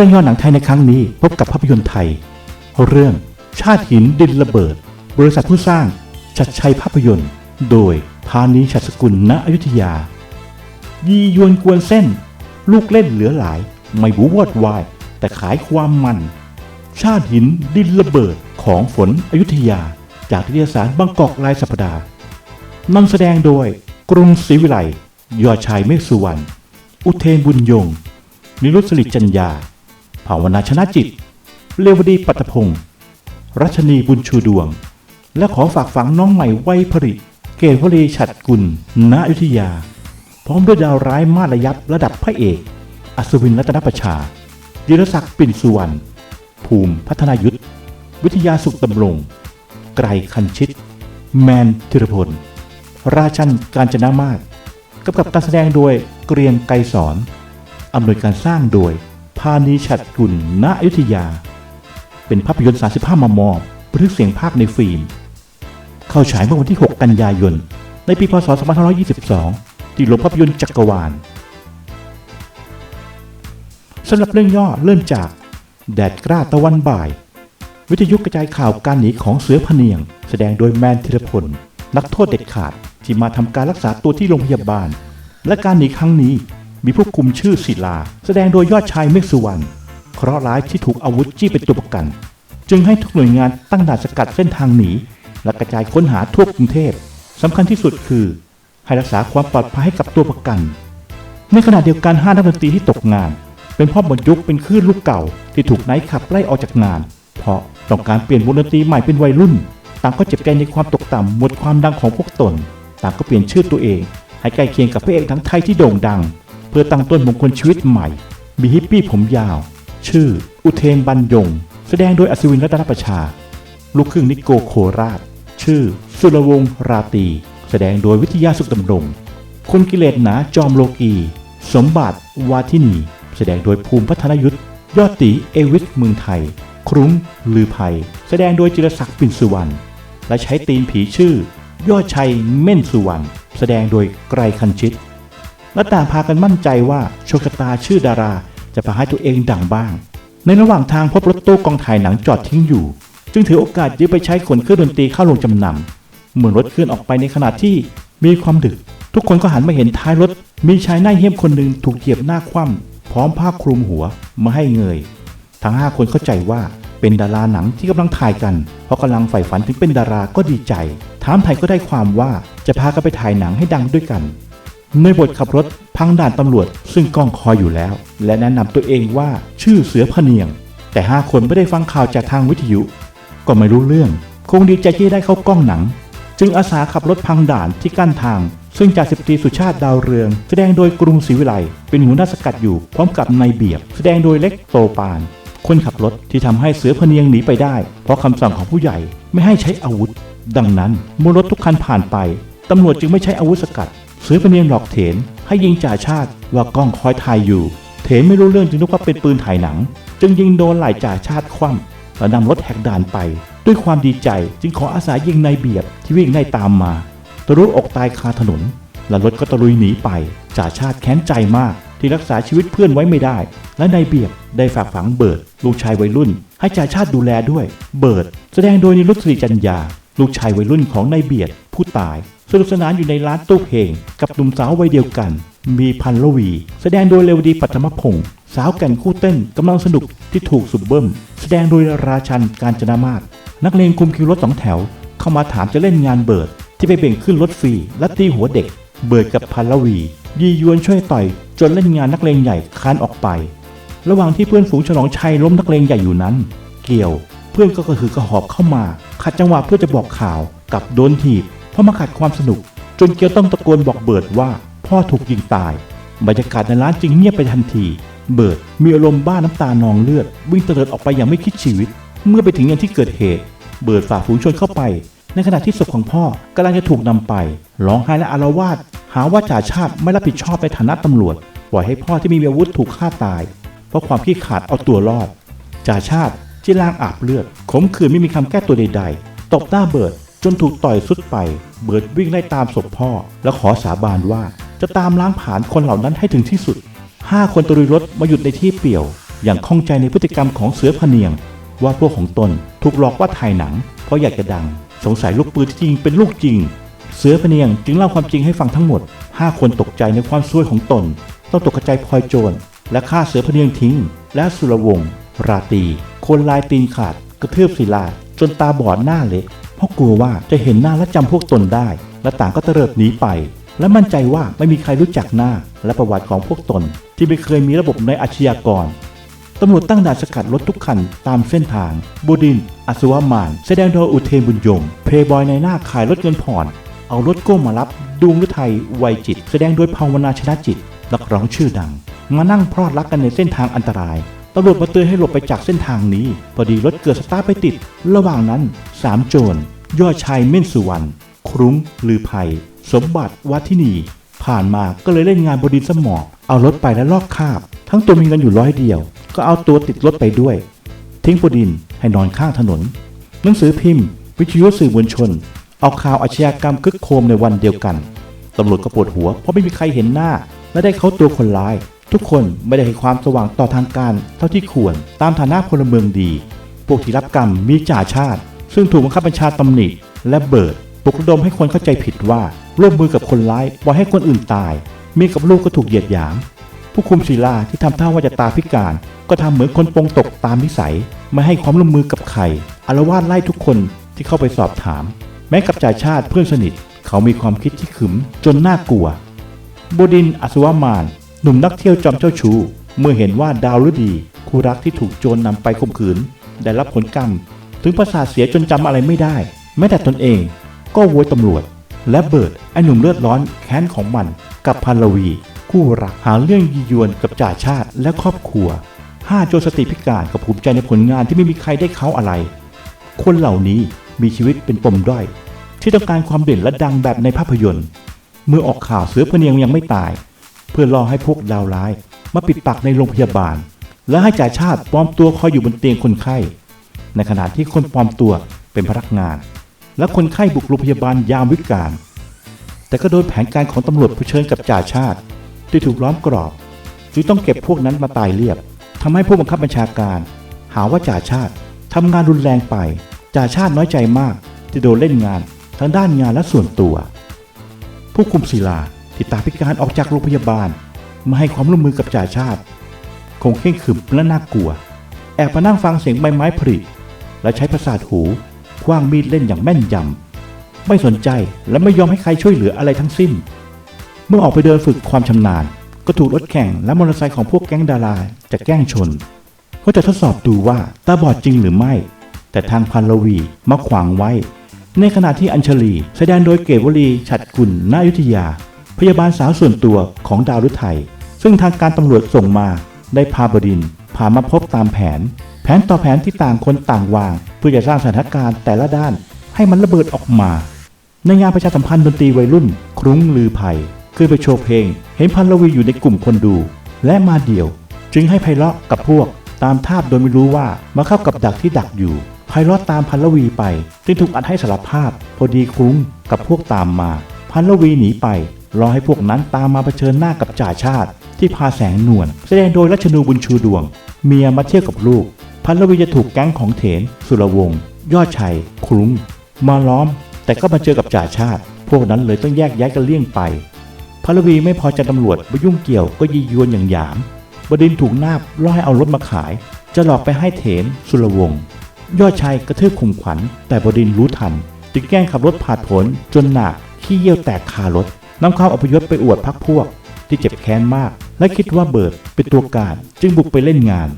รื่องย่อหนังไทยในครั้งนี้พบกับภาพยนตร์ไทย เรื่องชาติหินดินระเบิด บริษัทผู้สร้างชัดชัยภาพยนตร์ โดยพานีชัดสกุลณอยุธยา ยียวนกวนเส้น ลูกเล่นเหลือหลาย ไม่บูวอดวาย แต่ขายความมัน ชาติหินดินระเบิดของฝนอยุธยา จากนิตยสารบางกอกรายสัปดาห์นำแสดงโดยกรุงศรีวิไลยอดชายเมฆสุวรรณอุเทนบุญยง นิรุตสลิจัญญา ภาวนาชนะจิต เลวดีปัตพงศ์รัชนีบุญชูดวง และขอฝากฝังน้องใหม่วัยผริเกตวลีฉัดกุล ณอยุธยา พร้อมด้วยดาวร้ายมาระยับระดับพระเอก อัศวินรัตนประชายิรศักดิ์ปิ่นสุวรรณ ภูมิพัฒนายุทธ วิทยาสุขดำรง ไกรคันชิต แมนธิรพล ราชันการจนามาศกำกับการแสดงโดยเกรียงไกรสอนอำนวยการสร้างโดย พานีฉัดกุลณอยุธยา เป็นภาพยนตร์ 35 มม บันทึกเสียงภาคในฟิล์ม เข้าฉายเมื่อวันที่ 6 กันยายน ในปีพศ 2522 ที่โรงภาพยนตร์จักรวาลสำหรับเรื่องย่อเริ่มจาก แดดกล้าตะวันบ่าย วิทยุกระจายข่าวการหนีของเสือพเนียง แสดงโดยแมนธีรพล นักโทษเด็ดขาดที่มาทำการรักษาตัวที่โรงพยาบาล และการหนีครั้งนี้ มีผู้คุมชื่อศิลา แสดงโดยยอดชายเมฆสุวรรณเคราะห์ร้ายที่ถูกอาวุธจี้เป็นตัวประกัน จึงให้ทุกหน่วยงานตั้งด่านสกัดเส้นทางหนี และกระจายค้นหาทั่วกรุงเทพสำคัญที่สุดคือ ให้รักษาความปลอดภัยให้กับตัวประกัน ในขณะเดียวกันห้านักดนตรีที่ตกงาน เป็นพ่อหมดยุคเป็นคลื่นลูกเก่า ที่ถูกไนท์ขับไล่ออกจากงาน เพราะต้องการเปลี่ยนวงดนตรีใหม่เป็นวัยรุ่นต่างก็เจ็บใจในความตกต่ำหมดความดังของพวกตน ต่างก็เปลี่ยนชื่อตัวเอง ให้ใกล้เคียงกับพระเอกทั้งไทยที่โด่งดัง เพื่อตั้งต้นมงคลชีวิตใหม่ มีฮิปปี้ผมยาว ชื่อ อุเทนบรรยง แสดงโดยอัศวินรัตนประชา ลูกครึ่งนิโกโคราช ชื่อ สุรวงศ์ราตี แสดงโดยวิทยาสุขดำรงคุณกิเลสหนาจอมโลกี สมบัติวาทินี แสดงโดยภูมิพัฒนยุทธยอดตีเอวิทเมืองไทย ครุ้งลือภัย แสดงโดยจิรศักดิ์ปิ่นสุวรรณและใช้ตีมผีชื่อ ยอดชัยเม่นสุวรรณแสดงโดยไกรคันชิต และต่างพากันมั่นใจว่าโชคชะตาชื่อดาราจะพาให้ตัวเองดังบ้าง ในระหว่างทางพบรถตู้กองถ่ายหนังจอดทิ้งอยู่ จึงถือโอกาสยึดไปใช้ขนเครื่องดนตรีเข้าลงจำนำเมื่อรถเคลื่อนออกไปในขณะที่มีความดึก ทุกคนก็หันมาเห็นท้ายรถ มีชายหน้าเหี้ยมคนหนึ่งถูกเหยียบหน้าคว่ำพร้อมผ้าคลุมหัวมาให้เงย ทั้งห้าคนเข้าใจว่าเป็นดาราหนังที่กำลังถ่ายกัน เพราะกำลังใฝ่ฝันถึงเป็นดาราก็ดีใจ ถามไทยก็ได้ความว่าจะพากันไปถ่ายหนังให้ดังด้วยกัน ในบทขับรถพังด่านตำรวจซึ่งกล้องคอยอยู่แล้ว และแนะนำตัวเองว่าชื่อเสือพเนียง แต่ห้าคนไม่ได้ฟังข่าวจากทางวิทยุ ก็ไม่รู้เรื่อง คงดีใจที่ได้เข้ากล้องหนัง จึงอาสาขับรถพังด่านที่กั้นทาง ซึ่งจ่าสิบตรีสุชาติดาวเรือง แสดงโดยกรุงศรีวิไลเป็นหัวหน้าสกัดอยู่พร้อมกับนายเบียบ แสดงโดยเล็กโตปาน คนขับรถที่ทำให้เสือพเนียงหนีไปได้ เพราะคำสั่งของผู้ใหญ่ไม่ให้ใช้อาวุธ ดังนั้นเมื่อรถทุกคันผ่านไปตำรวจจึงไม่ใช้อาวุธสกัด เสือพะเนียงหลอกเถนให้ยิงจ่าชาติว่ากล้องคอยถ่ายอยู่ เถนไม่รู้เรื่องจึงนึกว่าเป็นปืนถ่ายหนัง จึงยิงโดนไหล่จ่าชาติคว่ำและนำรถแหกด่านไป ด้วยความดีใจจึงขออาสายิงนายเบียบที่วิ่งไล่ตามมาตะรุอกตายคาถนน และรถก็ตะลุยหนีไปจ่าชาติแค้นใจมากที่รักษาชีวิตเพื่อนไว้ไม่ได้ และนายเบียบได้ฝากฝังเบิร์ดลูกชายวัยรุ่น ให้จ่าชาติดูแลด้วย เบิร์ดแสดงโดยนิรุตศรีจัญญาลูกชายวัยรุ่นของนายเบียดผู้ตาย สนุกสนานอยู่ในร้านตู้เพลง กับหนุ่มสาววัยเดียวกัน มีพันลวี แสดงโดยเรวดีปัทมพงศ์สาวแก่นคู่เต้นกำลังสนุกที่ถูกสุบเบิ้ม แสดงโดยราชันการจนามาศนักเลงคุมคิวรถสองแถว เข้ามาถามจะเล่นงานเบิร์ดที่ไปเบ่งขึ้นรถฟรีและตีหัวเด็ก เบิร์ดกับพันลวี ยียวนช่วยต่อย จนเล่นงานนักเลงใหญ่คานออกไป ระหว่างที่เพื่อนฝูงฉลองชัยล้มนักเลงใหญ่อยู่นั้น เกี่ยว เพื่อนก็กระหือกระหอบเข้ามาขัดจังหวะเพื่อจะบอกข่าวกับโดนถีบ ราะมาขัดความสนุก จนเกียวต้องตะโกนบอกเบิร์ดว่าพ่อถูกยิงตาย บรรยากาศในร้านจึงเงียบไปทันที เบิร์ดมีอารมณ์บ้าน้ำตานองเลือด วิ่งเตลิดออกไปอย่างไม่คิดชีวิต เมื่อไปถึงยังที่เกิดเหตุ เบิร์ดฝ่าฝูงชนเข้าไป ในขณะที่ศพของพ่อกำลังจะถูกนำไปร้องไห้และอารวาสหาว่าจ่าชาติไม่รับผิดชอบในฐานะตำรวจปล่อยให้พ่อที่มีอาวุธถูกฆ่าตาย เพราะความขี้ขลาดเอาตัวรอดจ่าชาติที่ล่างอาบเลือดขมขื่นไม่มีคำแก้ตัวใด ๆ ตบหน้าเบิร์ดจนถูกต่อยสุดไป เบิร์ดวิ่งไล่ตามศพพ่อ แล้วขอสาบานว่าจะตามล้างผลาญคนเหล่านั้นให้ถึงที่สุดห้าคนตะลุยรถมาหยุดในที่เปี่ยว อย่างข้องใจในพฤติกรรมของเสือพเนียง ว่าพวกของตนถูกหลอกว่าถ่ายหนัง เพราะอยากจะดัง สงสัยลูกปืนที่จริงเป็นลูกจริง เสือพเนียงจึงเล่าความจริงให้ฟังทั้งหมด 5 คนตกใจในความซวยของตน ต้องตกกระจายพลอยโจรและฆ่าเสือพเนียงทิ้ง และสุรวงศ์ราตีคนลายตีนขาด กระเทือบศิลาจนตาบอดหน้าเละ เพราะกลัวว่าจะเห็นหน้าและจำพวกตนได้ และต่างก็เตลิดหนีไป และมั่นใจว่าไม่มีใครรู้จักหน้าและประวัติของพวกตน ที่ไม่เคยมีระบบในอาชญากรตำรวจตั้งด่านสกัดรถทุกคันตามเส้นทางบูดินอสุวามาน แสดงโดยอุเทนบุญยง เพย์บอยในหน้าขายรถเงินผ่อน เอารถโก้มารับดวงฤทัยวัยจิต แสดงโดยภาวนาชนะจิตนักร้องชื่อดัง มานั่งพรอดรักกันในเส้นทางอันตราย ตำรวจมาเตือนให้หลบไปจากเส้นทางนี้ พอดีรถเกิดสตาร์ทไปติด ระหว่างนั้นสามโจรยอดชายเม่นสุวรรณครุ้งลือภัย สมบัติวัฒนี ผ่านมาก็เลยเล่นงานบดินสมองเอารถไปและลอกคาบ ทั้งตัวมีเงินอยู่ร้อยเดียว ก็เอาตัวติดรถไปด้วย ทิ้งบดินให้นอนข้างถนน หนังสือพิมพ์ วิทยุสื่อมวลชน เอาข่าวอาชญากรรมคึกโครมในวันเดียวกันตำรวจก็ปวดหัวเพราะไม่มีใครเห็นหน้า และได้เขาตัวคนร้าย ทุกคนไม่ได้ให้ความสว่างต่อทางการเท่าที่ควรตามฐานะพลเมืองดี พวกที่รับกรรมมีจ่าชาติ ซึ่งถูกบังคับบัญชาตำหนิและเบิดปลุกระดมให้คนเข้าใจผิดว่าร่วมมือกับคนร้ายปล่อยให้คนอื่นตาย มีกับลูกก็ถูกเหยียดหยาม ผู้คุมศิลาที่ทำท่าว่าจะตาพิการ ก็ทำเหมือนคนปงตกตามนิสัย ไม่ให้ความร่วมมือกับใครอารวาสไล่ทุกคนที่เข้าไปสอบถาม แม้กับจ่าชาติเพื่อนสนิท เขามีความคิดที่ขึมจนน่ากลัวบดินอสุวามาน หนุ่มนักเที่ยวจอมเจ้าชู้เมื่อเห็นว่าดาวฤดีคู่รักที่ถูกโจรนำไปข่มขืน ได้รับผลกรรม ถึงประสาทเสียจนจำอะไรไม่ได้ แม้แต่ตนเองก็โวยตำรวจ และเบิร์ดไอ้หนุ่มเลือดร้อนแค้นของมัน กับพันลวี คู่รักหาเรื่องยียวนกับจ่าชาติและครอบครัวห้าโจรสติพิการกับภูมิใจในผลงานที่ไม่มีใครได้เขาอะไร คนเหล่านี้มีชีวิตเป็นปมด้อย ที่ต้องการความเด่นและดังแบบในภาพยนตร์ เมื่อออกข่าวเสือพเนียงยังไม่ตาย เพื่อรอให้พวกดาวร้าย มาปิดปากในโรงพยาบาล และให้จ่าชาติปลอมตัวคอยอยู่บนเตียงคนไข้ ในขณะที่คนปลอมตัวเป็นพนักงาน และคนไข้บุกโรงพยาบาลยามวิกาลแต่ก็โดยแผนการของตำรวจเผชิญกับจ่าชาติที่ถูกล้อมกรอบจึงต้องเก็บพวกนั้นมาตายเรียบทำให้ผู้บังคับบัญชาการ หาว่าจ่าชาติทำงานรุนแรงไปจ่าชาติน้อยใจมากที่โดนเล่นงานทั้งด้านงานและส่วนตัว ผู้คุมศิลา ที่ตาพิการออกจากโรงพยาบาล มาให้ความร่วมมือกับจ่าชาติ คงเข่งขึมและน่ากลัว แอบมานั่งฟังเสียงใบไม้ผลิและใช้ประสาทหูคว้างมีดเล่นอย่างแม่นยำไม่สนใจและไม่ยอมให้ใครช่วยเหลืออะไรทั้งสิ้น เมื่อออกไปเดินฝึกความชำนาญ ก็ถูกรถแข่งและมอเตอร์ไซค์ของพวกแก๊งดาราจะแกล้งชนเขาจะทดสอบดูว่าตาบอดจริงหรือไม่ แต่ทางพันลวีมาขวางไว้ ในขณะที่อัญชลี แสดงโดยเกวลีฉัดกุลนายุทธยา พยาบาลสาวส่วนตัวของดาวฤทัยซึ่งทางการตำรวจส่งมาได้พาบดินพามาพบตามแผน แผนต่อแผนที่ต่างคนต่างวาง เพื่อจะสร้างสถานการณ์แต่ละด้านให้มันระเบิดออกมา ในงานประชาสัมพันธ์ดนตรีวัยรุ่น ครุ้งลือภัยคือไปโชว์เพลง เห็นพันลวีอยู่ในกลุ่มคนดู และมาเดี่ยว จึงให้ไพเราะกับพวก ตามทาบโดยไม่รู้ว่ามาเข้ากับดักที่ดักอยู่ไพเราะตามพันลวีไปจึงถูกอัดให้สารภาพ พอดีครุ้งกับพวกตามมา พันลวีหนีไป รอให้พวกนั้นตามมาเผชิญหน้ากับจ่าชาติ ที่พาแสงนวลแสดงโดยรัชนูบุญชูดวง เมียมาเที่ยวกับลูกพันลวีจะถูกแก๊งของเถน สุรวงศ์ยอดชัยครุ้งมาล้อม แต่ก็มาเจอกับจ่าชาติ พวกนั้นเลยต้องแยกย้ายกันเลี่ยงไปพัลวีไม่พอใจตำรวจมายุ่งเกี่ยวก็ยียวนอย่างหยาม บดินถูกนาบล่อให้เอารถมาขาย จะหลอกไปให้เถน สุรวงศ์ยอดชัยกระทืบข่มขวัญ แต่บดินรู้ทันจึงแกล้งขับรถผ่านผลจนหนักขี้เยี่ยวแตกคารถ นำความอพยพไปอวดพักพวกที่เจ็บแค้นมาก และคิดว่าเบิร์ดเป็นตัวการจึงบุกไปเล่นงาน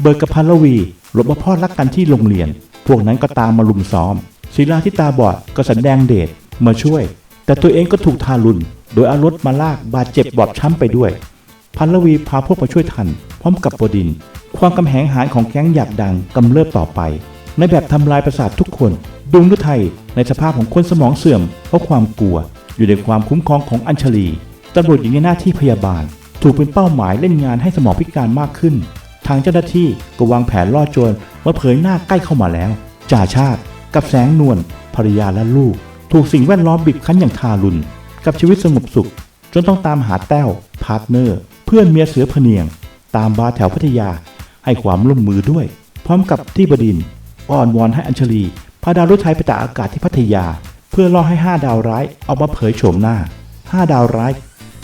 เบิร์ดกับพันลวีหลบมาพอดรักกันที่โรงเรียน พวกนั้นก็ตามมาลุมซ้อม ศิลาที่ตาบอดก็สันแดงเดชมาช่วย แต่ตัวเองก็ถูกทารุณโดยเอารถมาลากบาดเจ็บบอบช้ำไปด้วย พันลวีพาพวกมาช่วยทัน พร้อมกับบดิน ความกำแหงหารของแก๊งอยากดังกำเริบต่อไป ในแบบทำลายประสาททุกคนดวงฤทัยในสภาพของคนสมองเสื่อมเพราะความกลัว อยู่ในความคุ้มครองของอัญชลีตำรวจหญิงในหน้าที่พยาบาล ถูกเป็นเป้าหมายเล่นงานให้สมองพิการมากขึ้น ทางเจ้าหน้าที่ก็วางแผนล่อโจรมาเผยหน้าใกล้เข้ามาแล้ว จ่าชาติ กับแสงนวลภรรยาและลูก ถูกสิ่งแวดล้อมบีบคั้นอย่างทารุณกับชีวิตสงบสุข จนต้องตามหาแต้วพาร์ทเนอร์ เพื่อนเมียเสือพเนียง ตามบาร์แถวพัทยา ให้ความร่วมมือด้วย พร้อมกับที่บดินอ้อนวอนให้อัญชลีพาดาวรุ่ไทยไปตากอากาศที่พัทยา พื่อล่อให้ห้าดาวร้ายออกมาเผยโฉมหน้าห้าดาวร้าย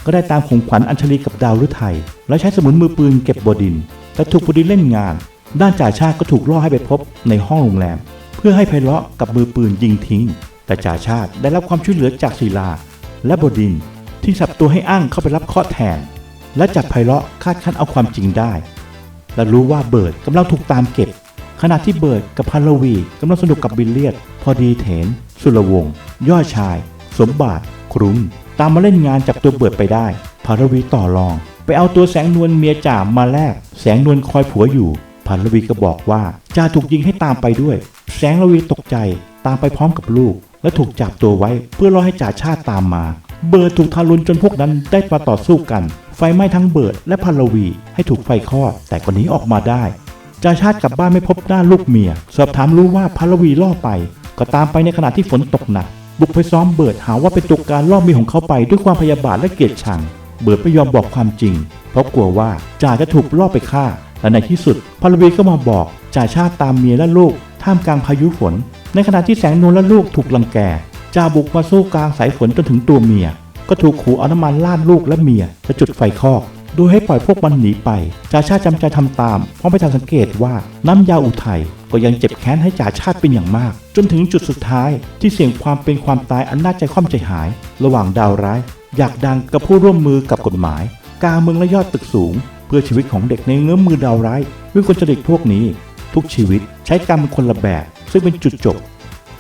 ก็ได้ตามข่มขวัญอัญชลีกับดาวฤทัยแล้วใช้สมุนมือปืนเก็บบดินแต่ถูกบดินเล่นงาน ด้านจ่าชาติก็ถูกล่อให้ไปพบในห้องโรงแรม เพื่อให้ไพเราะกับมือปืนยิงทิ้ง แต่จ่าชาติได้รับความช่วยเหลือจากศิลา และบดินที่สับตัวให้อ้างเข้าไปรับเคราะแทน และจับไพเราะคาดคั้นเอาความจริงได้ และรู้ว่าเบิร์ดกำลังถูกตามเก็บ ขณะที่เบิร์ดกับพันลวีกำลังสนุกกับบิลเลียด พอดีเถน สุรวงศ์ยอดชาย สมบัติครุ้งตามมาเล่นงานจับตัวเบิร์ดไปได้พารวีต่อรอง ไปเอาตัวแสงนวลเมียจ่ามาแลกแสงนวลคอยผัวอยู่พันลวีก็บอกว่าจ่าถูกยิงให้ตามไปด้วย แสงระวีตกใจตามไปพร้อมกับลูก และถูกจับตัวไว้เพื่อรอให้จ่าชาติตามมา เบิร์ดถูกทารุณจนพวกนั้นได้มาต่อสู้กัน ไฟไหม้ทั้งเบิร์ดและพันลวีให้ถูกไฟคลอดแต่คนนี้ออกมาได้ จ่าชาติกลับบ้านไม่พบหน้าลูกเมีย สอบถามรู้ว่าพัลวีล่อไป ก็ตามไปในขณะที่ฝนตกหนัก บุกไปซ้อมเบิดหาว่าเป็นตัวการล่อเมียของเขาไปด้วยความพยาบาทและเกลียดชัง เบิดไม่ยอมบอกความจริง เพราะกลัวว่าจ่าจะถูกล่อไปฆ่า และในที่สุดพัลวีก็มาบอกจ่าชาติตามเมียและลูก ท่ามกลางพายุฝน ในขณะที่แสงนวลและลูกถูกลังแกจ่าบุกมาสู้กลางสายฝนจนถึงตัวเมีย ก็ถูกขู่เอาน้ำมันลาดลูกและเมียและจุดไฟคอก โดยให้ปล่อยพวกมันหนีไปจ่าชาติจำใจทำตามเพราะไม่ทันสังเกตว่าน้ำยาอุทัยก็ยังเจ็บแค้นให้จ่าชาติเป็นอย่างมาก จนถึงจุดสุดท้ายที่เสี่ยงความเป็นความตายอันน่าใจคว่ำใจหาย ระหว่างดาวร้าย อยากดังกับผู้ร่วมมือกับกฎหมาย กาเมืองและยอดตึกสูง เพื่อชีวิตของเด็กในเงื้อมมือดาวร้ายวยคนจริตพวกนี้ ทุกชีวิตใช้กรรมคนละแบบ ซึ่งเป็นจุดจบ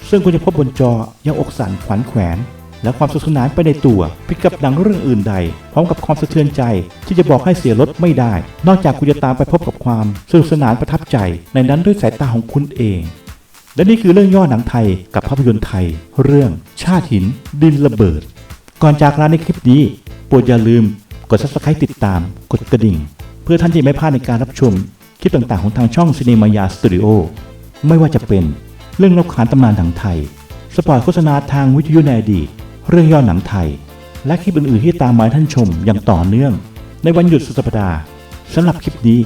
ซึ่งคุณจะพบบนจอยังอกสั่นขวัญแขวน และความสนุกสนานไปในตัวพิกับหนังเรื่องอื่นใด พร้อมกับความสะเทือนใจ ที่จะบอกให้เสียรถไม่ได้ นอกจากคุณจะตามไปพบกับความสนุกสนานประทับใจ ในนั้นด้วยสายตาของคุณเอง และนี่คือเรื่องย่อหนังไทยกับภาพยนตร์ไทย เรื่อง ชาติหิน ดินระเบิด ก่อนจากลาในคลิปนี้โปรดอย่าลืม กด subscribe ติดตาม กดกระดิ่ง เพื่อท่านจะไม่พลาดในการรับชมคลิปต่างๆของทางช่อง Cinemaya Studio ไม่ว่าจะเป็นเรื่องเล่าขานตำนานหนังไทย สปอร์ตโฆษณาทางวิทยุในอดีต เรื่องย่อหนังไทย และคลิปอื่นๆที่ตามมาท่านชมอย่างต่อเนื่อง ในวันหยุดสุดสัปดาห์สำหรับคลิปนี้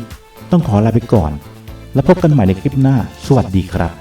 ต้องขอลาไปก่อน แล้วพบกันใหม่ในคลิปหน้า สวัสดีครับ